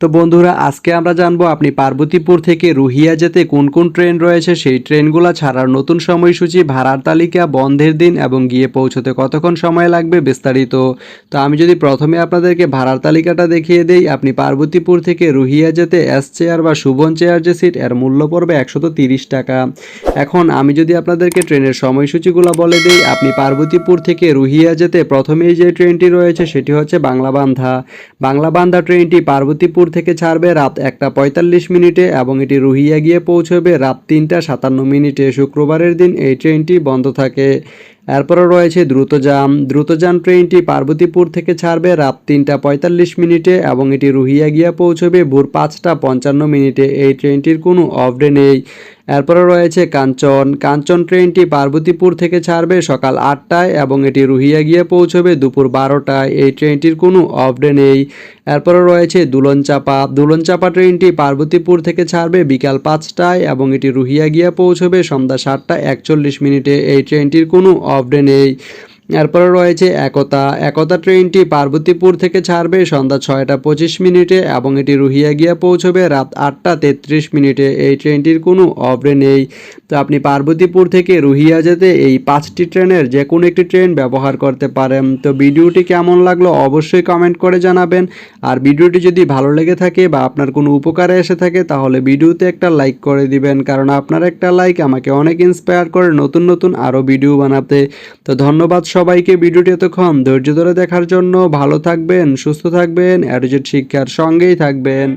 তো বন্ধুরা, আজকে আমরা জানব আপনি পার্বতীপুর থেকে রুহিয়া যেতে কোন কোন ট্রেন রয়েছে? সেই ট্রেনগুলো ছাড়ার নতুন সময়সূচি, ভাড়ার তালিকা, বন্ধের দিন এবং গিয়ে পৌঁছতে কতক্ষণ সময় লাগবে বিস্তারিত। তো আমি যদি প্রথমে আপনাদেরকে ভাড়ার তালিকাটা দেখিয়ে দেই, আপনি পার্বতীপুর থেকে রুহিয়া যেতে এস চেয়ার বা সুবন চেয়ার যে সিট এর মূল্য পড়বে একশত টাকা। এখন আমি যদি আপনাদেরকে ট্রেনের সময়সূচিগুলো বলে দিই, আপনি পার্বতীপুর থেকে রুহিয়া যেতে প্রথমেই যে ট্রেনটি রয়েছে, সেটি হচ্ছে বাংলাবান্ধা। বাংলাবান্ধা ট্রেনটি পার্বতীপুর থেকে ছাড়বে রাত একটা পঁয়তাল্লিশ মিনিটে এবং এটি রুহিয়া গিয়ে পৌঁছবে রাত তিনটা সাতান্ন মিনিটে। শুক্রবারের দিন এই ট্রেনটি বন্ধ থাকে। এরপরে রয়েছে দ্রুতযান। দ্রুতযান ট্রেনটি পার্বতীপুর থেকে ছাড়বে রাত তিনটা পঁয়তাল্লিশ মিনিটে এবং এটি রুহিয়া গিয়া পৌঁছবে ভোর পাঁচটা পঞ্চান্ন মিনিটে। এই ট্রেনটির কোনো অফডে নেই। এরপরে রয়েছে কাঞ্চন। কাঞ্চন ট্রেনটি পার্বতীপুর থেকে ছাড়বে সকাল আটটায় এবং এটি রুহিয়া গিয়ে পৌঁছবে দুপুর বারোটায়। এই ট্রেনটির কোনো অফডে নেই। এরপরে রয়েছে দুলনচাপা। দুলনচাপা ট্রেনটি পার্বতীপুর থেকে ছাড়বে বিকাল পাঁচটায় এবং এটি রুহিয়া গিয়ে পৌঁছবে সন্ধ্যা সাতটা একচল্লিশ মিনিটে। এই ট্রেনটির কোনো অফডে নেই। এরপরে রয়েছে একতা। একতা ট্রেনটি পার্বতীপুর থেকে ছাড়বে সন্ধ্যা ছয়টা পঁচিশ মিনিটে এবং এটি রুহিয়া গিয়া পৌঁছবে রাত আটটা তেত্রিশ মিনিটে। এই ট্রেনটির কোনো অফরে নেই। তো আপনি পার্বতীপুর থেকে রুহিয়া যেতে এই পাঁচটি ট্রেনের যে কোনো একটি ট্রেন ব্যবহার করতে পারেন। তো ভিডিওটি কেমন লাগল অবশ্যই কমেন্ট করে জানাবেন। আর ভিডিওটি যদি ভালো লেগে থাকে বা আপনার কোনো উপকারে এসে থাকে, তাহলে ভিডিওতে একটা লাইক করে দিবেন। কারণ আপনার একটা লাইক আমাকে অনেক ইন্সপায়ার করে নতুন নতুন আরও ভিডিও বানাতে। তো ধন্যবাদ সবাইকে ভিডিওটি এতক্ষণ ধৈর্য ধরে দেখার জন্য ভালো থাকবেন, সুস্থ থাকবেন অ্যাডোজেট শিক্ষার সঙ্গেই থাকবেন।